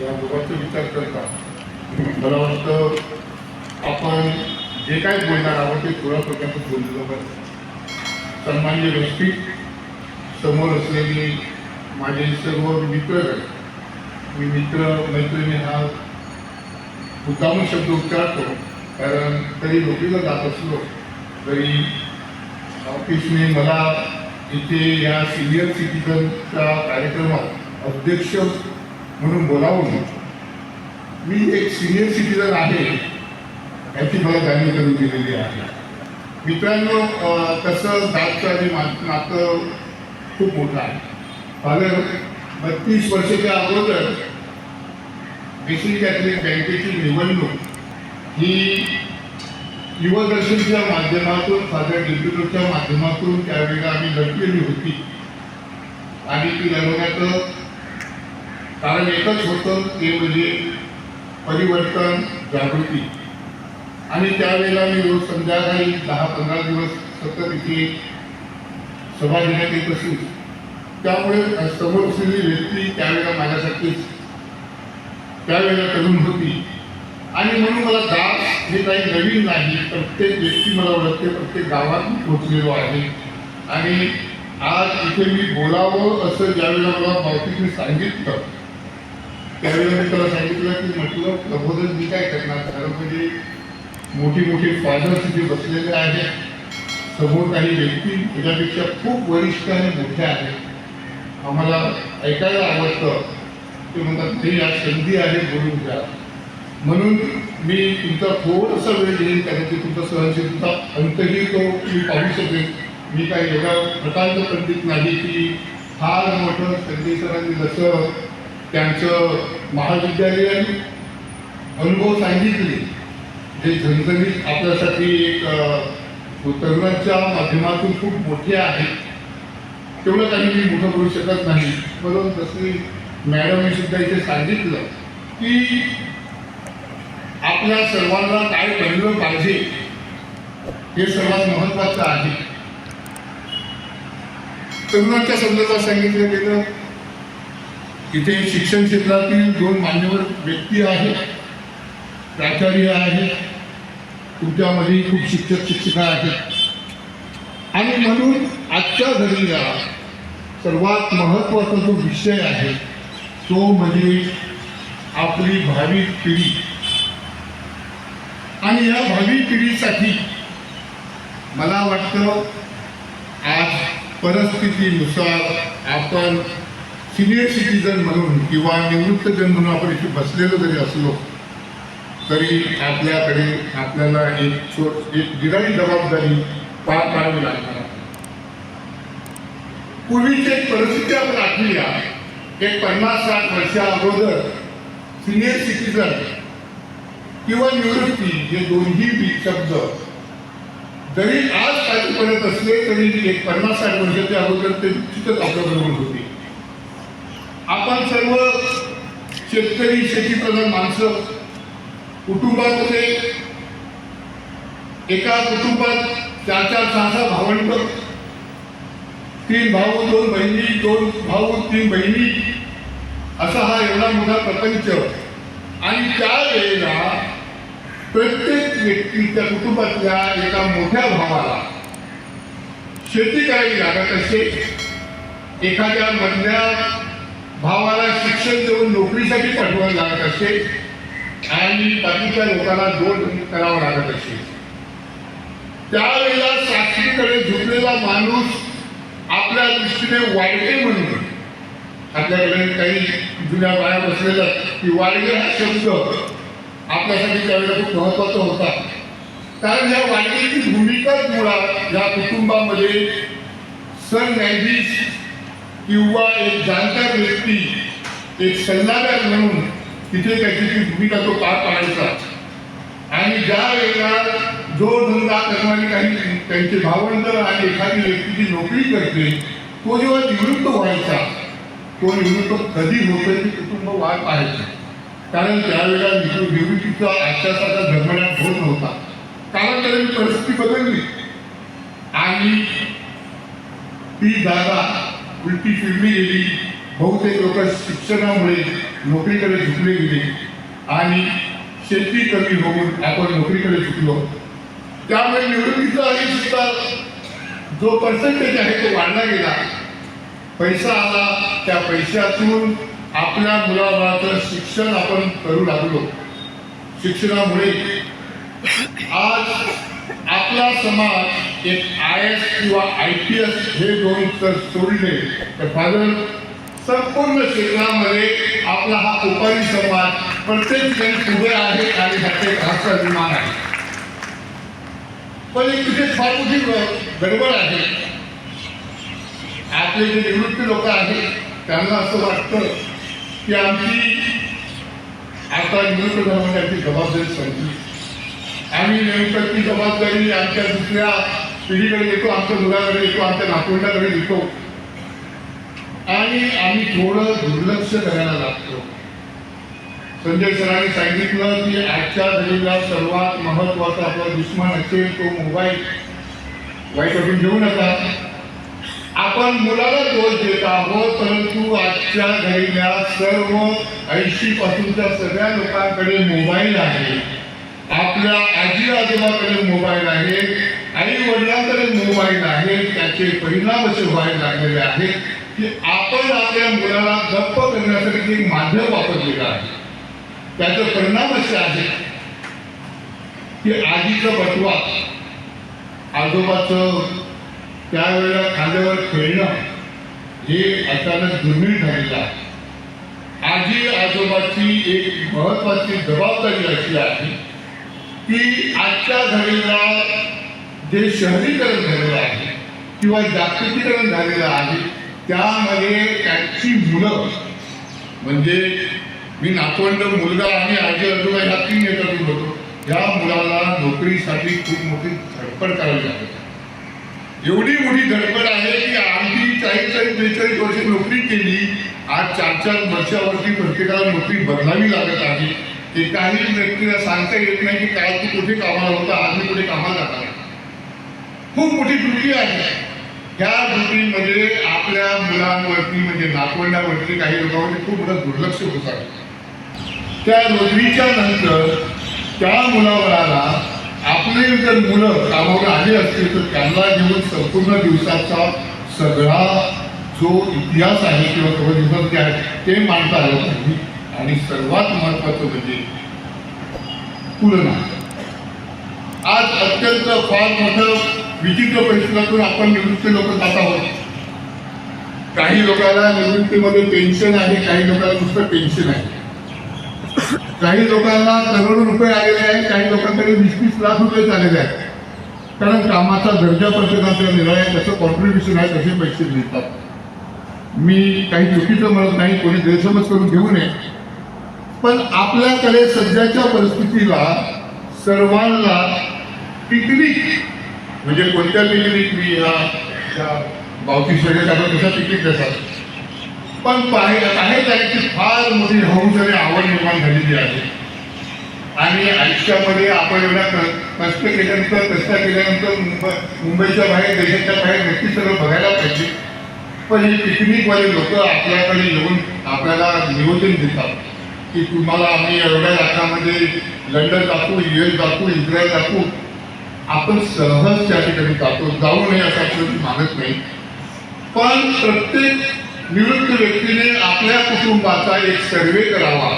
या दोघांचा विचार करता. मला वाटतं आपण जे काय बोलणार आहोत ते थोड्या प्रकारचं बोललेलं पाहिजे सन्मान्य व्यक्ती समोर असलेली माझे सर्व मित्र मी मित्र मैत्रिणी हा मुद्दामून शब्द उच्चारतो कारण तरी नोकरीला जात असलो तरी ऑफिसने मला इथे या सिनियर सिटीजनच्या कार्यक्रमात अध्यक्ष म्हणून बोलावं मी. एक सिनियर सिटीजन आहे. याची मला जाणीव करून दिलेली आहे. मित्रांनो तसं जातचं आणि नातं खूप मोठं आहे. कारण बत्तीस वर्षाच्या अगोदर बेसिक कॅथलिक बँकेची निवडणूक ही युवदर्शनच्या माध्यमातून फादर डिप्युटरच्या माध्यमातून त्यावेळेला आम्ही लढलेली होती. आणि ती लढवण्याचं कारण एकच होतं ते म्हणजे परिवर्तन जागृती. आणि त्यावेळेला मी रोज संध्याकाळी दहा पंधरा दिवस सतत इथे सभा घेण्यात येत असेल त्यामुळे समोर असलेली व्यक्ती त्यावेळेला माझ्यासाठीच त्यावेळेला तरुण होती. आणि म्हणून मला दास हे काही नवीन नाही. प्रत्येक व्यक्ती मला ओळखते. प्रत्येक गावात मी आहे. आणि आज इथे मी बोलावं असं ज्यावेळेला मला बावतीने सांगितलं त्यावेळेला मी त्याला सांगितलं की म्हटलं प्रबोधन मी काय करणार? कारण म्हणजे मोठी मोठी फादर्स जे बसलेले आहेत समोर काही व्यक्ती त्याच्यापेक्षा खूप वरिष्ठ आणि मोठ्या आहेत. आम्हाला ऐकायला आवडतं. ते म्हणतात ते या संधी आहे बोलून द्या म्हणून मी तुमचा थोडासा वेळ घेईन कारण की तुमचा सहनशीलता अंतही तो मी पाहू शकेन. मी काही एवढा प्रकारचं पंडित नाही की फार मोठं संजय सरांनी जसं त्यांचं महाविद्यालयीन अनुभव सांगितले. जे झणझणीत आपल्यासाठी एक तरुणांच्या माध्यमातून खूप मोठे आहे. तेवढं काही मी मोठं करू शकत नाही. म्हणून जसे मॅडमने सुद्धा इथे सांगितलं की आपल्या सर्वांना काय घडलं पाहिजे हे सर्वात महत्वाचं आहे. तरुणांच्या संदर्भात सांगितलं गेलं इथे शिक्षण क्षेत्रातील दोन मान्यवर व्यक्ती आहेत प्राचार्य आहेत तुमच्यामध्ये खूप शिक्षक शिक्षिका आहेत. आणि म्हणून आजच्या घडीला सर्वात महत्त्वाचा जो विषय आहे तो म्हणजे आपली भावी पिढी. आणि या भावी पिढीसाठी मला वाटतं आज परिस्थितीनुसार आपण सिनियर सिटीजन म्हणून किंवा निवृत्तजन म्हणून आपण इथे बसलेलो जरी असलो तरी आपल्याकडे आपल्याला एक छोट एक गिराई जबाबदारी पार पाडावी लागणार पूर्वीची एक परिस्थिती आपण आठवूया एक पन्नास साठ वर्षा अगोदर सिनियर सिटीजन किंवा निवृत्ती हे दोन्ही बी शब्द जरी आज काही पडत असले तरी एक पन्नास साठ वर्षाच्या अगोदर ते निश्चितच आपल्याबरोबर होते. आपण सर्व शेतकरी शेतीप्रधान माणसं कुटुंबामध्ये एका कुटुंबात चार चार सहा सहा भावंड तीन भाऊ दोन बहिणी दोन भाऊ तीन बहिणी असा हा एवढा मोठा प्रपंच. आणि त्यावेळेला प्रत्येक व्यक्तीच्या कुटुंबातल्या एका मोठ्या भावाला शेती करावी लागत असे एखाद्या मधल्या भावाला शिक्षण देऊन नोकरीसाठी पाठवावं लागत असे आणि बाकीच्या लोकांना दोन करावं लागत असे. त्यावेळेला साक्षीकडे झुकलेला माणूस आपल्या दृष्टीने वाढगे म्हणून. आपल्याकडे काही जुन्या बाया बसलेल्या की वाडगे हा शब्द आपल्यासाठी त्यावेळेला खूप महत्त्वाचा होता. कारण या वाडगेची भूमिकाच मुळात या कुटुंबामध्ये सरन्यायाधीश किंवा एक जाणकार व्यक्ती एक सल्लागार म्हणून तिथे त्याची ती भूमिका तो पार पाडायचा. आणि ज्या वेळेला जो धंदा करणारी काही त्यांचे भावंड आणि एखादी व्यक्ती जी नोकरी करते तो जेव्हा निवृत्त व्हायचा तो निवृत्त कधी होतो ते कुटुंब वाट पाहायचं. कारण त्यावेळेला निवृत्तीचा आजच्यासारखा धर्मण्यात होत नव्हता. कारण त्याने परिस्थिती बदलली. आणि ती जागा उलटी फिरली गेली. बहुतेक लोक शिक्षणामुळे नोकरीकडे झुकले गेले. आणि शेती कमी होऊन आपण नोकरीकडे झुकलो. त्यामुळे निवडणुकीचा आणि सुद्धा जो पर्सेंटेज आहे तो वाढला गेला. पैसा आला. त्या पैशातून आपल्या मुलाबाळाचं शिक्षण आपण करू लागलो. शिक्षणामुळे आज आपला समाज एक आय एस किंवा आय पी एस हे दोन जर सोडले तर फादर संपूर्ण क्षेत्रामध्ये आपला हा उपारी समाज प्रत्येक जण पुढे आहे आणि ह्याचे राष्ट्र अभिमान आहे. पण एक तिथे फार मोठी गडबड आहे. आपले जे निवृत्त लोक आहेत त्यांना असं वाटतं की आमची आता निवृत्त धर्माची आमची जबाबदारी संपली. आम्ही नेमकं ती जबाबदारी आमच्या दुसऱ्या पिढीकडे देतो आमच्या मुलाकडे देतो आमच्या नातवंडाकडे देतो आणि आम्ही थोडं दुर्लक्ष करायला लागतो. संजय सरांनी सांगितलं की आजच्या घडीला सर्वात महत्त्वाचा आपला दुश्मन असेल तो मोबाईल. वाईट वाटून घेऊ नका. आपण मुलाला दोष देत आहोत परंतु आजच्या घडीला सर्व ऐंशी पासूनच्या सगळ्या लोकांकडे मोबाईल आहे. आपल्या आजी आजोबाकडे मोबाईल आहे. आई आहे त्याचे परिणाम असे व्हायला लागलेले आहेत की आपण आपल्या मुलाला गप्प करण्यासाठी एक माध्यम वापरलेलं आहे. त्याचे परिणाम असे आहे की आजीचं बटवा आजोबाचं त्यावेळेला खांद्यावर खेळणं हे अचानक दुर्मिळ झालेलं आहे. आजी आजोबाची एक महत्वाची जबाबदारी अशी आहे की आजच्या घडीला जे शहरीकरण झालेलं आहे किंवा जागतिकीकरण झालेलं आहे त्यामध्ये त्यांची मुलं म्हणजे मी नातवंड मुलगा आणि आजी आजोबा ह्या तीन याच्यातून होतो. या मुलाला नोकरीसाठी खूप मोठी धडपड करावी लागते. एवढी मोठी धडपड आहे की आमची चाळीस चाळीस बेचाळीस वर्ष नोकरी केली आज चार चार वर्षावरती प्रत्येकाला नोकरी बदलावी लागत आहे. एकाही व्यक्तीला सांगता येत नाही की काय तू कुठे कामाला होता आज मी कुठे कामाला जाणार खूप मोठी त्रुटी आहे. त्या त्रुटीमध्ये आपल्या मुलांवरती म्हणजे नातवंडावरती काही लोकांवरती खूप मोठं दुर्लक्ष होत आहे. त्या नोकरीच्या नंतर त्या मुलावराला आपले जर मुलं कामावर आले असतील तर त्यांना घेऊन संपूर्ण दिवसाचा सगळा जो इतिहास आहे किंवा सर्व दिवसात जे आहे ते मांडता आलं पाहिजे. आणि सर्वात महत्वाचं म्हणजे तुलना. आज अत्यंत फार मोठं विचित्र परिस्थितीतून आपण निवृत्ती लोक जात आहोत. काही लोकांना निवृत्तीमध्ये पेन्शन आहे काही लोकांना नुसतं पेन्शन आहे. काही लोकांना करोडो रुपये आलेले आहेत काही लोकांकडे वीस वीस लाख रुपये आलेले आहेत. कारण कामाचा दर्जा प्रत्येकाचा निर्णय त्याचं कॉन्ट्रीब्युशन आहे तसे पैसे मिळतात. मी काही चुकीचं म्हणत नाही कोणी गैरसमज करून घेऊ नये. पण आपल्याकडे सध्याच्या परिस्थितीला सर्वांना पिकनिक म्हणजे कोणत्या पिकनिक मी ह्या बावती शर्यत आपण कशा पिकनिक देतात? पण पाहिजे आहे त्याची फार मोठी हौस आणि आवड निर्माण झालेली आहे. आणि आयुष्यामध्ये आपण एवढ्या कष्ट केल्यानंतर कष्ट केल्यानंतर मुंबई मुंबईच्या बाहेर देशाच्या बाहेर नक्की सगळं बघायला पाहिजे. पण हे पिकनिकवाले लोक आपल्याकडे येऊन आपल्याला नियोजन देतात. की तुम्हाला आम्ही एवढ्या लाखामध्ये लंडन दाखवू यू एस दाखवू इस्रायल दाखवू. आपण सहज त्या ठिकाणी जातो जाऊ नये असं आपल्याला मागत नाही. पण प्रत्येक निवृत्त व्यक्तीने आपल्या कुटुंबाचा एक सर्वे करावा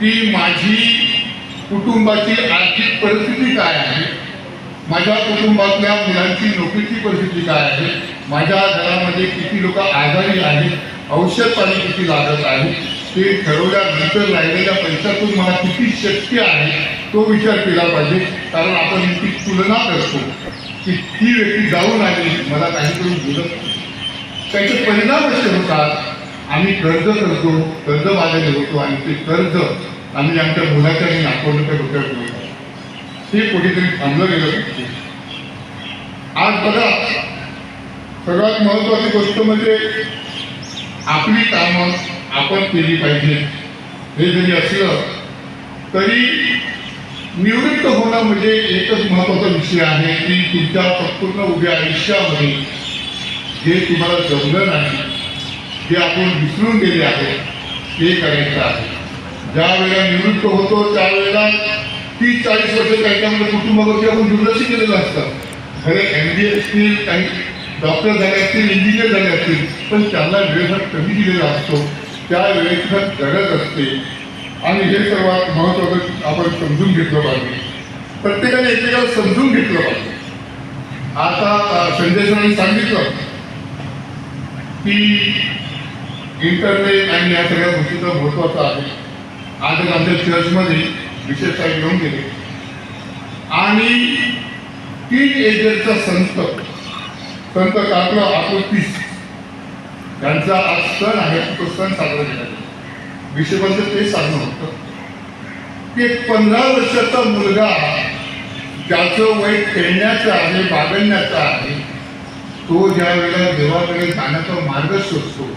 की माझी कुटुंबाची आर्थिक परिस्थिती काय आहे माझ्या कुटुंबातल्या मुलांची नोकरीची परिस्थिती काय आहे माझ्या घरामध्ये किती लोक आजारी आहेत औषध पाणी किती लागत आहे ते ठरवल्यानंतर राहिलेल्या पैशातून मला किती शक्य आहे तो विचार केला पाहिजे. कारण आपण ती तुलना करतो की ती व्यक्ती जाऊन आली मला काहीतरी बोलत नाही. त्याचे परिणाम असे होतात. आम्ही कर्ज करतो कर्ज बांधलेले होतो आणि ते कर्ज आम्ही आमच्या मुलाच्या आणि नातवंडाच्या डोक्यावर ठेवतो. हे कुठेतरी थांबलं गेलं पाहिजे. आज बघा सगळ्यात महत्वाची गोष्ट म्हणजे आपली कामं आपण केली पाहिजे हे जरी असलं तरी निवृत्त होणं म्हणजे एकच महत्त्वाचा विषय आहे की तुमच्या संपूर्ण उभ्या आयुष्यामध्ये जे तुम्हाला जमलं नाही जे आपण विसरून गेले आहे ते करायचं आहे. ज्या वेळेला निवृत्त होतो त्यावेळेला तीस चाळीस वर्ष त्यांच्यामध्ये कुटुंबावरती आपण दुर्लक्ष केलेलं असतं. खरे एम एस असतील काही डॉक्टर झाले असतील इंजिनियर झाले असतील पण त्यांना वेळ कमी दिलेला असतो. त्या वेळेची गरज असते. आणि हे सर्वात महत्वाचं आपण समजून घेतलं पाहिजे. प्रत्येकाने एकमेकाला समजून घेतलं पाहिजे. आता संजय सरांनी सांगितलं की इंटरनेट आणि या सगळ्या गोष्टीचं महत्वाचं आहे. आज आमच्या चर्चमध्ये विशेषतः घेऊन गेले. आणि तीन एजरचा संत संत काकला आपोतीस त्यांचा आज सण आहे. तो सण साजरा केला जातो. ते साधन होतं की एक पंधरा वर्षाचा मुलगा ज्याचं वय खेळण्याचं आहे बागडण्याचा आहे तो ज्या वेळेला देवाकडे जाण्याचा मार्ग शोधतो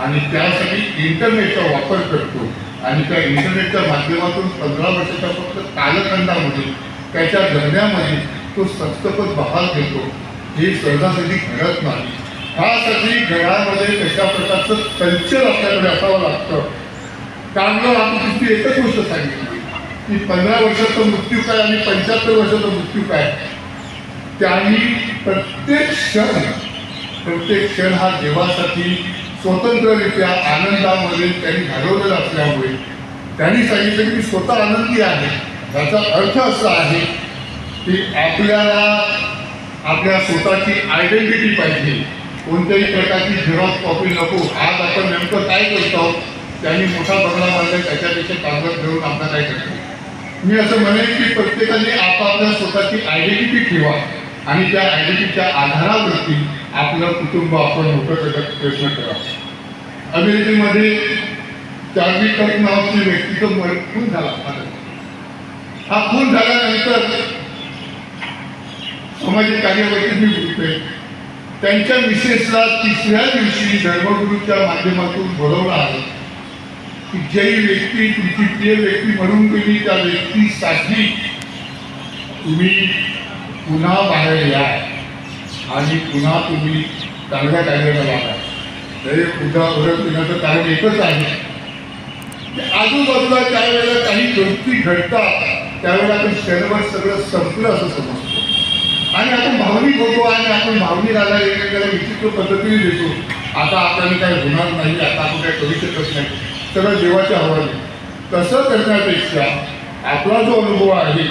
आणि त्यासाठी इंटरनेटचा वापर करतो आणि त्या इंटरनेटच्या माध्यमातून पंधरा वर्षाच्या फक्त कालखंडामध्ये त्याच्या जगण्यामध्ये तो सस्तपद बहाल घेतो हे सहजासहजी घडत नाही ह्यासाठी घरामध्ये कशा प्रकारचं कल्चर आपल्याकडे असावं लागतं कारण आपण तिथे एकच गोष्ट सांगितली. की पंधरा वर्षाचा मृत्यू काय आणि पंच्याहत्तर वर्षाचा मृत्यू काय? त्यांनी प्रत्येक क्षण प्रत्येक क्षण हा देवासाठी स्वतंत्ररित्या आनंदामध्ये त्यांनी घालवलेला असल्यामुळे त्यांनी सांगितलं की स्वतः आनंदी आहे. याचा अर्थ असा आहे की आपल्याला आपल्या स्वतःची आयडेंटिटी पाहिजे. कोणत्याही प्रकारची झेरॉक्स कॉपी नको. आज आपण नेमकं काय करतो? त्यांनी मोठा बंगला बांधला त्याच्यापेक्षा कागद घेऊन आपला काय करतो? मी असं म्हणेन की प्रत्येकाने आपापल्या स्वतःची आयडेंटिटी ठेवा आणि त्या आयडेंटिटीच्या आधारावरती आपलं कुटुंब आपण मोठं करण्याचा प्रयत्न करा. अमेरिकेमध्ये चार्ली कट नावाची व्यक्तीचा मर खून झाला. हा खून झाल्यानंतर सामाजिक कार्यकर्ते मी बोलतोय. त्यांच्या मिसेसला तिसऱ्या दिवशी धर्मगुरूच्या माध्यमातून बोलवलं आहे. कुठच्याही जी व्यक्ती तुमची प्रिय व्यक्ती म्हणून तुम्ही त्या व्यक्तीसाठी तुम्ही पुन्हा बाहेर या. आणि पुन्हा तुम्ही चांगल्या कार्याला लागा तरी पुन्हा ओळख येण्याचं कारण एकच आहे. आजूबाजूला त्यावेळेला काही गोष्टी घडतात त्यावेळेला आपण शहरभर सगळं संपलं असं समजतो. आणि आपण भावनिक होतो आणि आपण भावनिक आला एकमेकाला विचित्र पद्धतीने देतो. आता आपल्याला काय होणार नाही आता आपण काय करू शकत नाही. सगळं देवाच्या हवाले तसं करण्यापेक्षा आपला जो अनुभव आहे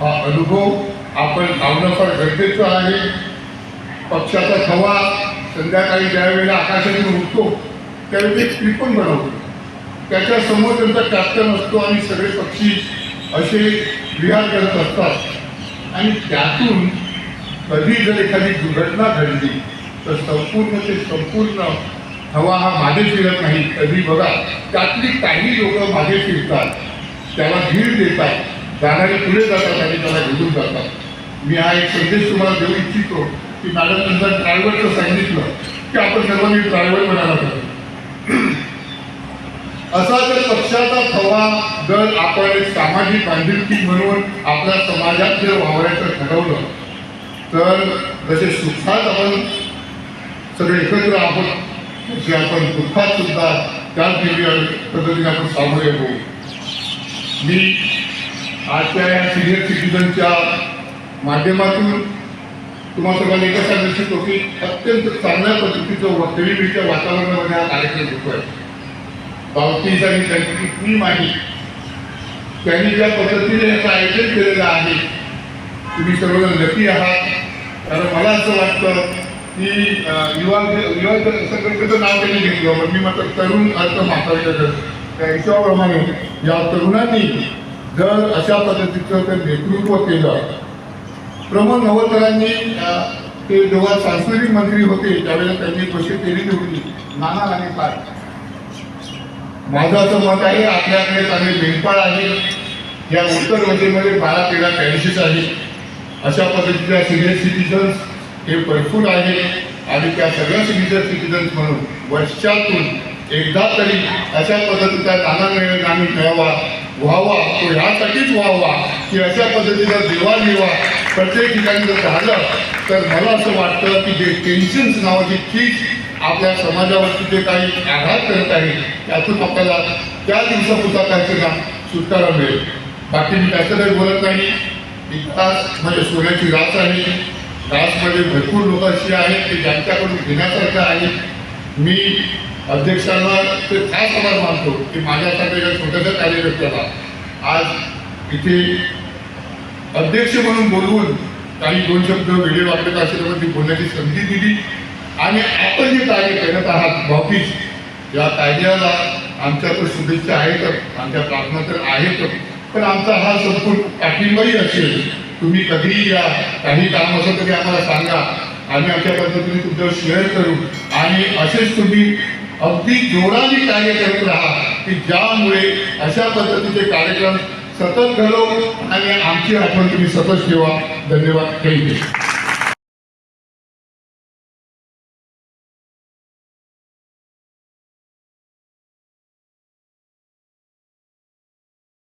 हा अनुभव आपण लावणं फार गरजेचं आहे. पक्षाचा हवा संध्याकाळी ज्या वेळेला आकाशातून उठतो त्यावेळी ते क्रिपण बनवतो. त्याच्यासमोर त्यांचा कॅप्टन असतो आणि सगळे पक्षी असे विहार करत असतात. आणि त्यातून कधी जर एखादी दुर्घटना घडली तर संपूर्ण ते संपूर्ण हवा हा मागे फिरत नाही. कधी बघा त्यातली काही लोक मागे फिरतात. त्याला धीर देतात. जाणारे पुढे जातात आणि त्याला घेऊन जातात. मी हा एक संदेश तुम्हाला देऊ इच्छितो की मॅडम नंतर ड्रायव्हरचं सांगितलं की आपण सर्वांनी ड्रायव्हर बनायला पाहिजे. असा जर पक्षाचा हवा जर आपण सामाजिक बांधिलकी म्हणून आपल्या समाजात जर वावरायचं ठरवलं तर जसे सुखात आपण सगळे एकत्र आहोत जे आपण दुःखात सुद्धा त्या पद्धतीने आपण सामोरे होऊ मी आजच्या या सिनियर सिटीजनच्या माध्यमातून तुम्हा सर्वांनी एकच सांगू इच्छितो की अत्यंत चांगल्या पद्धतीचं वक्तव्यच्या वातावरणामध्ये हा कार्यक्रम होतोय. बावतीज आणि त्यांची टीम आहे. त्यांनी ज्या पद्धतीने याचं आयोजन केलेलं आहे तुम्ही सर्वजण लकी आहात. कारण मला असं वाटतं की युवा युवा संघटनेचं नाव त्यांनी घेतलं. मी मात्र तरुण अर्थ म्हातारीचं त्या हिशोबाप्रमाणे या तरुणांनी जर अशा पद्धतीचं ते नेतृत्व केलं प्रमोद नवलकरांनी ते जेव्हा सांस्कृतिक मंत्री होते त्यावेळेला त्यांनी एक गोष्ट केलेली होती? नाना आणि काय माझं असं मत आहे आपल्याकडे चांगले मेंढपाळ आहे. या उत्तरमध्ये बारा तेरा पॅरिसेस आहे अशा पद्धतीच्या सिनियर सिटीजन्स हे भरपूर आहे आणि त्या सगळ्या सिनियर सिटीजन्स म्हणून वर्षातून एकदा तरी अशा पद्धतीचा नाना नामी मिळावा व्हावा तो ह्यासाठीच व्हावा की अशा पद्धतीचा देवाणघेवाण प्रत्येक ठिकाणी जर झालं तर मला असं वाटतं की जे टेन्शन्स नावाची चीज आपल्या समाजावरती जे काही आघात करत आहे त्यातून आपल्याला त्या दिवसापुरता काहीतरी सुटकारा मिळेल. बाकी मी त्याचं काही बोलत नाही. एक तास म्हणजे सोन्याची रास आहे. रासमध्ये भरपूर लोक अशी आहेत की ज्यांच्याकडून घेण्यासारखं आहे. मी अध्यक्षांना ते खास आभार मानतो की माझ्यासाठी एका छोट्याशा कार्यकर्त्याला आज इथे अध्यक्ष म्हणून बोलवून काही दोन शब्द वेगळे वाटत असेल तर ती बोलण्याची संधी दिली. आणि आपण जे कार्य करत आहात भाऊकीच या कायद्याला आमच्या तर शुभेच्छा आहेतच आमच्या प्रार्थना तर आहेतच पण आमचा हा संपूर्ण पाठिंबाही असेल. तुम्ही कधीही या काही काम असेल तरी आम्हाला सांगा. आम्ही आमच्या पद्धतीने तुमच्यावर शेअर करू. आणि असेच तुम्ही अगदी जोराने कार्य करत राहा की ज्यामुळे अशा पद्धतीचे कार्यक्रम सतत घडव आणि आमची आठवण तुम्ही सतत ठेवा. धन्यवाद. थँक्यू